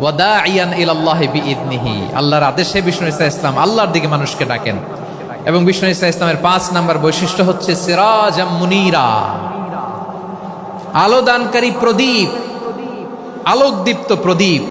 ওয়াদাইয়ান ইলাল্লাহি বিইذনিহি আল্লাহর আদেশে বিষ্ণু ইসা ইসলাম আল্লাহর দিকে মানুষকে ডাকেন। এবং বিষ্ণু ইসা ইসলামের পাঁচ নাম্বার বৈশিষ্ট্য হচ্ছে সিরাজাম মুনিরা। আলোদানকারী প্রদীপ, আলোকদীপ্ত প্রদীপ।